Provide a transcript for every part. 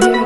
morning.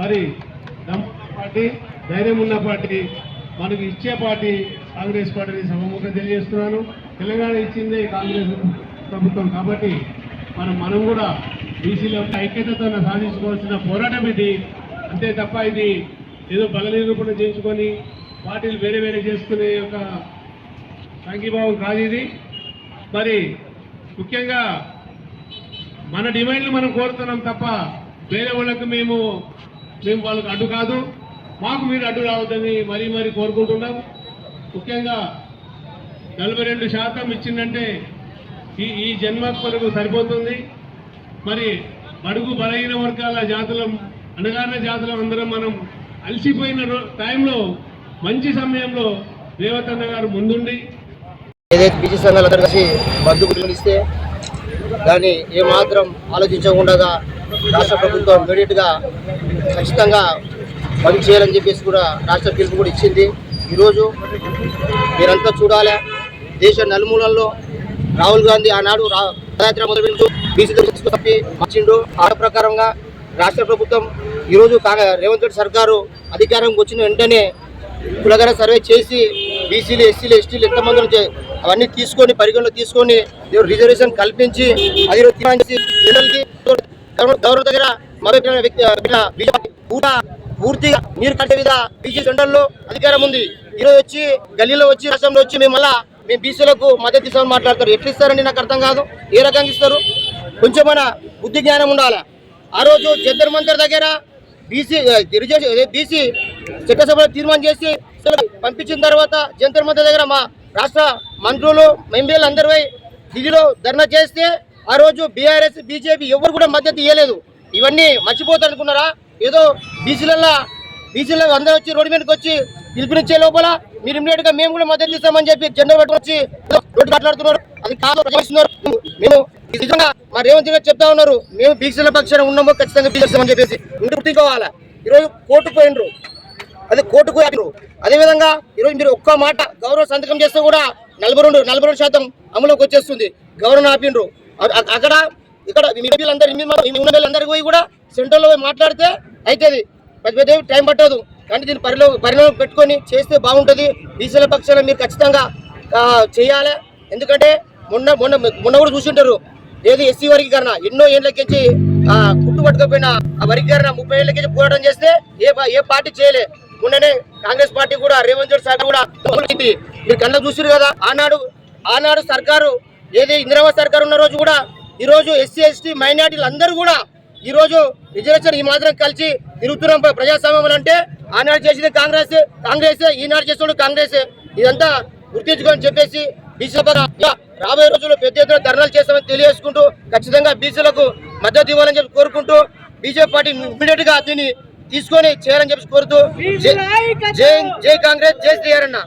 మరి party ధైర్యం ఉన్న పార్టీ మనకు ఇచ్చే పార్టీ కాంగ్రెస్ పార్టీని సభముఖంగా తెలియజేస్తున్నాను. తెలంగాణ ఇచ్చిందే కాంగ్రెస్ ప్రభుత్వం కాబట్టి మనం మనం కూడా బీసీలో ఐక్యతతో సాధించుకోవాల్సిన పోరాటం ఇది. అంతే తప్ప ఇది ఏదో బల నిరూపణ చేయించుకొని పార్టీలు వేరే వేరే చేసుకునే ఒక సంఘీభావం కాదు ఇది. మరి ముఖ్యంగా మన డిమాండ్లు మనం కోరుతున్నాం తప్ప వేరే వాళ్ళకు మేము మేము వాళ్ళకు అడ్డు కాదు. మాకు మీరు అడ్డు రావద్దని మరీ మరీ కోరుకుంటున్నాం. ముఖ్యంగా నలభై రెండు శాతం ఇచ్చిందంటే ఈ ఈ జన్మకు సరిపోతుంది. మరి బడుగు బలహీన వర్గాల జాతుల అణగారిన జాతుల అందరం మనం అలసిపోయిన టైంలో మంచి సమయంలో రేవతన్న గారు ముందుండి. ఏదైతే బీసీ సంఘాలు అందరూ కలిసి మద్దు ఇస్తే దాన్ని ఏమాత్రం ఆలోచించకుండా రాష్ట్ర ప్రభుత్వం ఇమీడియట్గా ఖచ్చితంగా పని చేయాలని చెప్పేసి కూడా రాష్ట్ర పిలుపు కూడా ఇచ్చింది. ఈరోజు మీరంతా చూడాలి. దేశ నలుమూలల్లో రాహుల్ గాంధీ ఆనాడు రా- పాదయాత్ర మొదలుపెట్టు బీసీ తప్పి మార్చిండు ఆ ప్రకారంగా రాష్ట్ర ప్రభుత్వం ఈరోజు కాగా రేవంత్ రెడ్డి సర్కారు అధికారంకి వచ్చిన వెంటనే కులగర సర్వే చేసి బీసీలు ఎస్సీలు ఎస్టీలు ఎంతమంది ఉంటే అవన్నీ తీసుకొని పరిగణలో తీసుకొని రిజర్వేషన్ కల్పించి అది ఈరోజు గవర్నర్ దగ్గర మరో వ్యక్తి కూడా పూర్తిగా నీరు కట్టే విధంగా బీసీ సెంటర్లో అధికారం ఉంది. ఈరోజు వచ్చి గల్లీలో వచ్చి రాష్ట్రంలో వచ్చి మేము మళ్ళా మేము బీసీలకు మద్దతు ఇస్తామని మాట్లాడతారు. ఎట్లా ఇస్తారండి నాకు అర్థం కాదు. ఏ రకంగా ఇస్తారు? కొంచెమైనా బుద్ధి జ్ఞానం ఉండాలి? ఆ రోజు జంతర్ మంతర్ దగ్గర బీసీ రిజర్వేషన్ బీసీ చట్టసభలో తీర్మానం చేసి పంపించిన తర్వాత జంతర్ మంతర్ దగ్గర మా రాష్ట్ర మంత్రులు ఎంపీలు అందరూ ఢిల్లీలో ధర్నా చేస్తే ఆ రోజు బీఆర్ఎస్ బీజేపీ ఎవరు కూడా మద్దతు ఇవ్వలేదు ఇవన్నీ మర్చిపోతారనుకున్నారా ఏదో బీసీలలో బీసీలో అందరూ వచ్చి రోడ్డు మీదకి వచ్చి పిలుపునిచ్చే లోపల మీరు ఇమ్మీడియట్గా మేము కూడా మద్దతు ఇస్తామని చెప్పి జెండా పెట్టుకొచ్చి రోడ్డు మాట్లాడుతున్నారు. అది కాదు మేము నిజంగా మా రేవంత్ గారు చెప్తా ఉన్నారు మేము బీసీల పక్షాన ఉన్నాము ఖచ్చితంగా బీసీస్తామని చెప్పేసి. ఇంటి గుర్తించుకోవాలి? ఈరోజు కోర్టుకు పోయినరు. అది కోర్టుకు పోయినరు. అదేవిధంగా ఈరోజు మీరు ఒక్క మాట గౌరవ సంతకం చేస్తే కూడా నలభై రెండు నలభై రెండు శాతం అమలుకి వచ్చేస్తుంది. గౌరవం ఆపిండ్రు. అక్కడ ఇక్కడ మీ ఉన్న పోయి కూడా సెంటర్లో పోయి మాట్లాడితే అవుతుంది పెద్ద పెద్ద టైం పట్టదు. కానీ దీన్ని పరిలో పరిణామం పెట్టుకొని చేస్తే బాగుంటుంది. బీసీల పక్షాన మీరు ఖచ్చితంగా చేయాలి. ఎందుకంటే మొన్న మొన్న మొన్న కూడా చూసింటారు. ఏది ఎస్సీ వర్గీకరణ. ఎన్నో ఏళ్ళకించి ఆ కుట్టు పట్టుకపోయిన ఆ వర్గీకరణ ముప్పై ఏళ్ళకించి పోరాటం చేస్తే ఏ పా- ఏ పార్టీ చేయలే. మొన్ననే కాంగ్రెస్ పార్టీ కూడా రేవంత్ రెడ్డి సార్ కూడా మీరు కళ్ళ చూసారు కదా ఆనాడు ఆనాడు సర్కారు ఏది ఇందిరాబాద్ సర్కారు ఉన్న రోజు కూడా ఈ రోజు ఎస్సీ ఎస్టీ మైనార్టీలు అందరూ కూడా ఈ రోజు రిజర్వేషన్ ఈ మాత్రం కలిసి తిరుగుతున్నాం ప్రజాస్వామ్యం అంటే ఆనాడు చేసింది కాంగ్రెస్ కాంగ్రెస్ ఈనాడు చేస్తున్నాడు కాంగ్రెస్. ఇదంతా గుర్తించుకొని చెప్పేసి బీసీ రాబోయే రోజుల్లో పెద్ద ఎత్తున ధర్నాలు చేస్తామని తెలియజేసుకుంటూ ఖచ్చితంగా బీసీలకు మద్దతు ఇవ్వాలని చెప్పి కోరుకుంటూ బీజేపీ పార్టీ ఇమీడియట్గా దీన్ని తీసుకొని చేయాలని చెప్పి కోరుతూ జై జై- జై కాంగ్రెస్ జై శ్రీహరణ